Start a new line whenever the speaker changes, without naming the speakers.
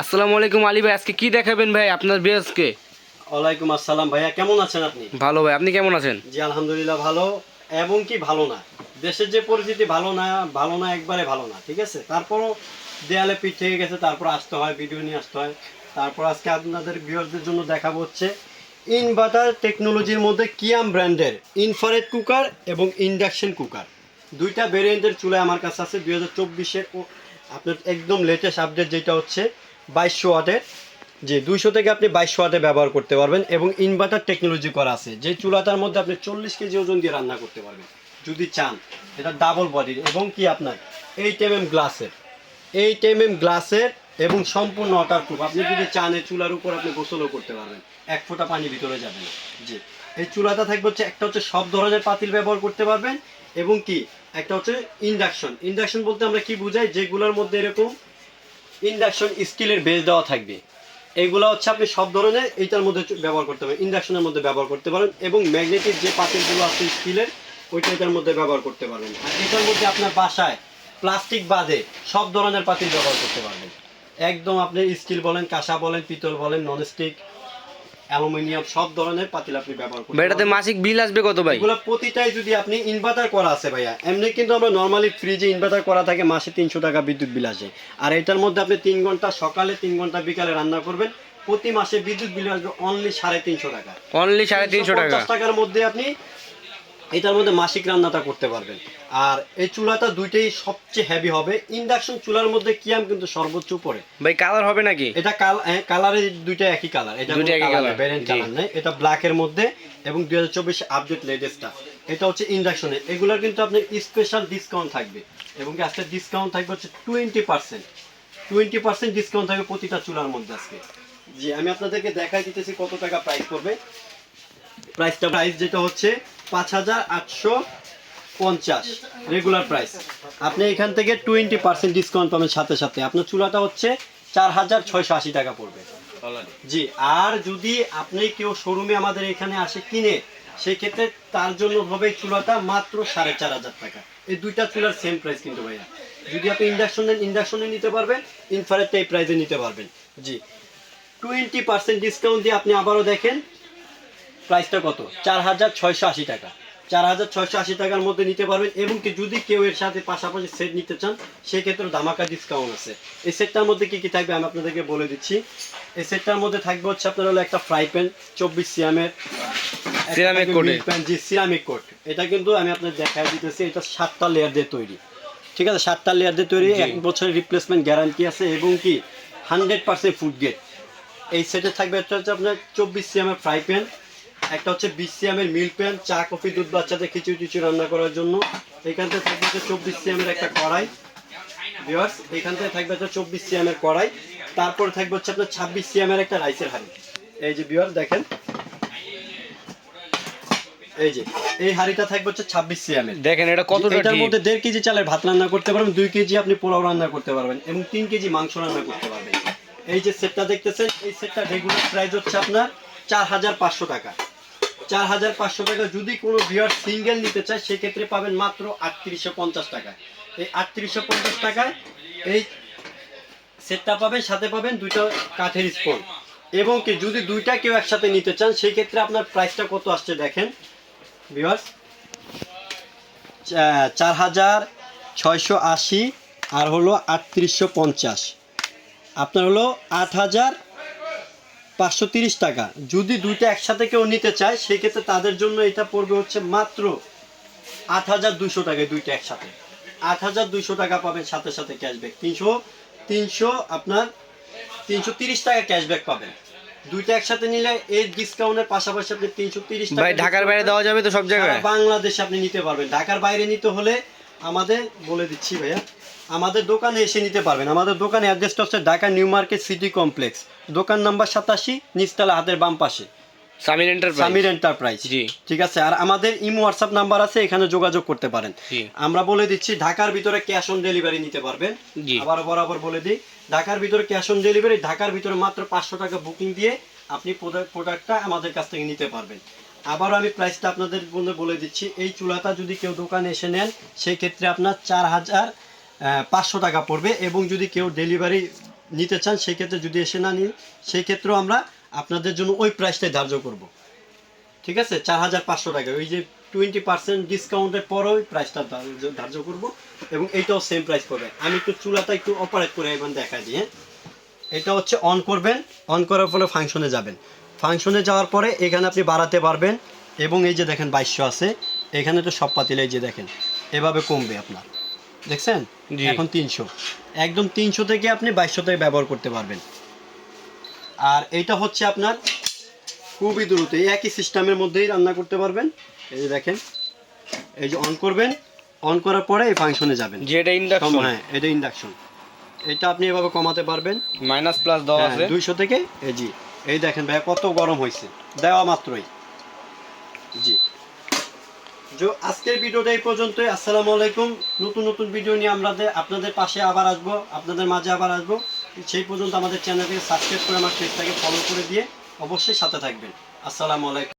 আসসালামু আলাইকুম আলী ভাই আজকে কি দেখাবেন ভাই আপনার বিয়াজকে?
ওয়ালাইকুম আসসালাম ভাইয়া কেমন আছেন আপনি?
ভালো ভাই আপনি কেমন আছেন?
জি আলহামদুলিল্লাহ ভালো এবং কি ভালো না? দেশের যে পরিস্থিতি ভালো না ভালো না একবারে ভালো না ঠিক আছে? তারপরও দেয়ালে পিঠ থেকে গেছে তারপর আসতে হয় ভিডিও নিয়ে আসতে হয়। তারপর আজকে আপনাদের ভিউয়ারদের জন্য দেখাবো হচ্ছে ইনভার্টার টেকনোলজির মধ্যে কিয়াম ব্র্যান্ডের ইনফারেট কুকার এবং ইন্ডাকশন কুকার দুইটা ভেরিয়েন্টের চুলা আমার কাছে আছে দুই হাজার চব্বিশের আপনার একদম লেটেস্ট আপডেট যেটা হচ্ছে বাইশশো ওয়াটের যে দুইশো থেকে আপনি বাইশশো ওয়াটে ব্যবহার করতে পারবেন এবং ইনভার্টার টেকনোলজি করা আছে। যে চুলাটার মধ্যে আপনি চল্লিশ কেজি ওজন দিয়ে রান্না করতে পারবেন, যদি চান। এটা ডাবল বডির এবং কি আপনার? এইট এম এম গ্লাসের এইট এম এম গ্লাসের এবং সম্পূর্ণ ওয়াটার প্রুফ আপনি যদি চান, এই চুলার উপর আপনি গোসলও করতে পারবেন। এক ফোঁটা পানি ভিতরে যাবে না। জি, এই চুলাটা থাকবে হচ্ছে একটা হচ্ছে সব ধরনের পাতিল ব্যবহার করতে পারবেন, এবং কি? একটা হচ্ছে ইন্ডাকশন ইন্ডাকশন বলতে আমরা কি বুঝাই? যেগুলোর মধ্যে এরকম ইন্ডাকশন স্টিলের বেস দেওয়া থাকবে। এগুলো হচ্ছে আপনি সব ধরনের এইটার মধ্যে ব্যবহার করতে পারেন। ইন্ডাকশনের মধ্যে ব্যবহার করতে পারেন এবং ম্যাগনেটিক যে পাতিলগুলো আছে স্টিলের ওইটা এটার মধ্যে ব্যবহার করতে পারবেন আর এটার মধ্যে আপনার বাসায় প্লাস্টিক বাদে সব ধরনের পাতিল ব্যবহার করতে পারবেন। একদম আপনি স্টিল বলেন, কাঁসা বলেন, পিতল বলেন ননস্টিক অ্যালুমিনিয়াম সব ধরনের পাতিল আপনি ব্যবহার করতে
এটাতে মাসিক বিল আসবে কত ভাই?
এগুলো প্রতিটাই যদি আপনি ইনভার্টার করা আছে ভাইয়া এমনি কিন্তু আমরা নর্মালি ফ্রিজে ইনভার্টার করা থাকে মাসে তিনশো টাকা বিদ্যুৎ বিল আসে। আর এটার মধ্যে আপনি তিন ঘণ্টা সকালে তিন ঘণ্টা বিকালে রান্না করবেন। প্রতি মাসে বিদ্যুৎ বিল আসবে অনলি সাড়ে তিনশো টাকা।
অনলি সাড়ে তিনশো টাকা।
350 টাকার মধ্যে আপনি এটার মধ্যে মাসিক রান্নাটা করতে পারবেন। আর এই চুলাটা দুইটাই সবচেয়ে হেভি হবে। ইন্ডাকশন চুলার মধ্যে কিয়াম কিন্তু সর্বোচ্চ উপরে?
ভাই কালার হবে নাকি?
এটা কালারের দুইটা একই কালার এটা
দুইটা একই colour,
ভ্যারিয়েন্ট কালার নেই। এটা ব্ল্যাকের মধ্যে এবং দুই হাজার চব্বিশ আপডেট লেটেস্টটা এটা হচ্ছে ইন্ডাকশনে এগুলোর কিন্তু আপনার স্পেশাল ডিসকাউন্ট থাকবে। এবং কি আজকে ডিসকাউন্ট থাকবে হচ্ছে twenty percent twenty percent discount থাকবে প্রতিটা চুলার মধ্যে আজকে। জি আমি আপনাদেরকে দেখাই দিতেছি কত টাকা প্রাইস পড়বে। প্রাইসটা প্রাইস যেটা হচ্ছে পাঁচ হাজার আটশো পঞ্চাশ। রেগুলার প্রাইস আপনি এখান থেকে টোয়েন্টি পার্সেন্ট ডিসকাউন্ট পাবেন সাথে সাথে। আপনার চুলাটা হচ্ছে চার হাজার ছয়শো আশি টাকা পড়বে। জি আর যদি আপনি কেউ শোরুমে আমাদের এখানে আসে কিনে সেক্ষেত্রে তার জন্য হবে চুলাটা মাত্র সাড়ে চার হাজার টাকা। এই দুইটা চুলার সেম প্রাইস কিন্তু ভাইয়া। যদি আপনি ইন্ডাকশন নেন ইন্ডাকশনে নিতে পারবেন ইনফারেটটা এই প্রাইসে নিতে পারবেন। জি টোয়েন্টি পার্সেন্ট ডিসকাউন্ট দিয়ে আপনি আবারও দেখেন প্রাইসটা কত? চার হাজার ছয়শো আশি টাকা। চার হাজার ছয়শো আশি টাকার মধ্যে নিতে পারবেন এবং কি যদি কেউ এর সাথে পাশাপাশি সেট নিতে চান সেক্ষেত্রে ধামাকা ডিসকাউন্ট আছে। এই সেটটার মধ্যে কি কি থাকবে আমি আপনাদেরকে বলে দিচ্ছি। এই সেটটার মধ্যে থাকবে হচ্ছে আপনার হলো একটা ফ্রাই প্যান চব্বিশ সিএমের
Ceramic coat এর।
জি সিরামিক কোট এটা কিন্তু আমি আপনাদের দেখাই দিতেছি এটা সাতটা লেয়ার দিয়ে তৈরি। ঠিক আছে? সাতটা লেয়ার দিয়ে তৈরি এক বছরের রিপ্লেসমেন্ট গ্যারান্টি আছে এবং কি হান্ড্রেড পার্সেন্ট ফুড গেট এই সেটে থাকবে হচ্ছে আপনার চব্বিশ সিএমের ফ্রাই প্যান একটা হচ্ছে বিশ সিএমের মিল প্যান চা কফি দুধ বাচ্চাদের খিচুড়ি টিচুড়ি রান্না করার জন্য। এখান থেকে থাকবে হচ্ছে চব্বিশ সিএমের একটা কড়াই। ভিওয়ার্স এখান থেকে থাকবে হচ্ছে চব্বিশ সিএমের কড়াই। তারপরে থাকবে হচ্ছে আপনার ছাব্বিশ সিএমের একটা রাইসের হাঁড়ি। এই যে ভিওয়ার্স দেখেন। এই যে এই হাঁড়িটা থাকবে হচ্ছে ছাব্বিশ সিএমের।
দেখেন এটা
এটার মধ্যে দেড় কেজি চালের ভাত রান্না করতে পারবেন দুই কেজি আপনি পোলাও রান্না করতে পারবেন এবং তিন কেজি মাংস রান্না করতে পারবেন। এই যে সেটটা দেখতেছেন এই সেটটা রেগুলার প্রাইস হচ্ছে আপনার চার হাজার পাঁচশো টাকা। চার হাজার পাঁচশো টাকা। যদি কোনো বিয়ার সিঙ্গেল নিতে চায়, সেক্ষেত্রে পাবেন মাত্র আটত্রিশশো পঞ্চাশ টাকায় এই আটত্রিশশো পঞ্চাশ টাকায় এই সেটটা পাবেন, সাথে পাবেন দুইটা কাঠের স্পুন এবং কি, যদি দুইটা কেউ একসাথে নিতে চান সেই ক্ষেত্রে আপনার প্রাইসটা কত আসছে দেখেন। ভিউয়ার্স চার হাজার ছয়শো আশি আর হলো আটত্রিশশো পঞ্চাশ। আপনার হলো আট হাজার পাঁচশো তিরিশ টাকা। যদি দুইটা একসাথে কেউ নিতে চায় সেক্ষেত্রে তাদের জন্য এটা পড়বে হচ্ছে মাত্র আট হাজার দুশো টাকায় দুইটা একসাথে। আট হাজার দুশো টাকা পাবেন সাথে সাথে ক্যাশব্যাক তিনশো তিনশো আপনার তিনশো তিরিশ টাকা ক্যাশব্যাক পাবেন। দুইটা একসাথে নিলে এর ডিসকাউন্টের পাশাপাশি আপনি তিনশো তিরিশ টাকা
ঢাকার বাইরে দেওয়া যাবে তো সব জায়গায়?
বাংলাদেশে আপনি নিতে পারবেন। ঢাকার বাইরে নিতে হলে আমাদের বলে দিচ্ছি ভাইয়া। আমাদের দোকানে এসে নিতে পারবেন। আমাদের দোকানে অ্যাড্রেসটা হচ্ছে Dhaka new market city complex. দোকান নাম্বার সাতাশি নিচতলা হাতের বাম পাশে।
সামির এন্টারপ্রাইজ
সামির এন্টারপ্রাইজ
জি।
ঠিক আছে? আর আমাদের ইমো হোয়াটসঅ্যাপ নাম্বার আছে এখানে যোগাযোগ করতে পারেন। আমরা বলে দিচ্ছি ঢাকার ভিতরে ক্যাশ অন ডেলিভারি নিতে পারবেন। আবার বরাবর বলে দিই ঢাকার ভিতরে ক্যাশ অন ডেলিভারি ঢাকার ভিতরে মাত্র পাঁচশো টাকা বুকিং দিয়ে আপনি প্রোডাক্টটা আমাদের কাছ থেকে নিতে পারবেন। আবারও আমি প্রাইসটা আপনাদের বলে বলে দিচ্ছি এই চুলাটা যদি কেউ দোকানে এসে নেন সেই ক্ষেত্রে আপনার চার হাজার পাঁচশো টাকা পড়বে এবং যদি কেউ ডেলিভারি নিতে চান সেই ক্ষেত্রে যদি এসে না নিন সেই ক্ষেত্রেও আমরা আপনাদের জন্য ওই প্রাইসটাই ধার্য করব। ঠিক আছে? চার হাজার পাঁচশো টাকা। ওই যে টোয়েন্টি পার্সেন্ট ডিসকাউন্টের পর ওই প্রাইসটা ধার্য- করব এবং এইটাও সেম প্রাইস পাবে আমি একটু চুলাটা একটু অপারেট করে এখন দেখাই দিই হ্যাঁ? এটা হচ্ছে অন করবেন। অন করার ফলে ফাংশনে যাবেন। ফাংশনে যাওয়ার পরে এখানে আপনি বাড়াতে পারবেন এবং এই যে দেখেন বাইশশো আছে, এখানে তো সব পাতিলে এই যে দেখেন, এভাবে কমবে আপনার। দেখছেন? এখন তিনশো। একদম তিনশো থেকে আপনি বাইশশো থেকে ব্যবহার করতে পারবেন। আর এইটা হচ্ছে আপনার খুবই দ্রুত এই একই সিস্টেমের মধ্যেই রান্না করতে পারবেন। এই যে দেখেন এই যে অন করবেন অন করার পরে এই ফাংশনে যাবেন।
যে এটা ইন্ডাকশন
হ্যাঁ এটা ইন্ডাকশন এটা আপনি এভাবে কমাতে পারবেন।
মাইনাস প্লাস দেওয়া
হ্যাঁ,
আছে।
দুইশো থেকে এই জি এই দেখেন ভাই কত গরম হয়েছে। দেওয়া মাত্রই। জি। আজকের ভিডিওটা এই পর্যন্তই। আসসালামু আলাইকুম। নতুন নতুন ভিডিও নিয়ে আমরা আপনাদের পাশে আবার আসব, আপনাদের মাঝে আবার আসব। সেই পর্যন্ত আমাদের চ্যানেলকে সাবস্ক্রাইব করে আমার পেজটাকে ফলো করে দিয়ে অবশ্যই সাথে থাকবেন। আসসালামু আলাইকুম।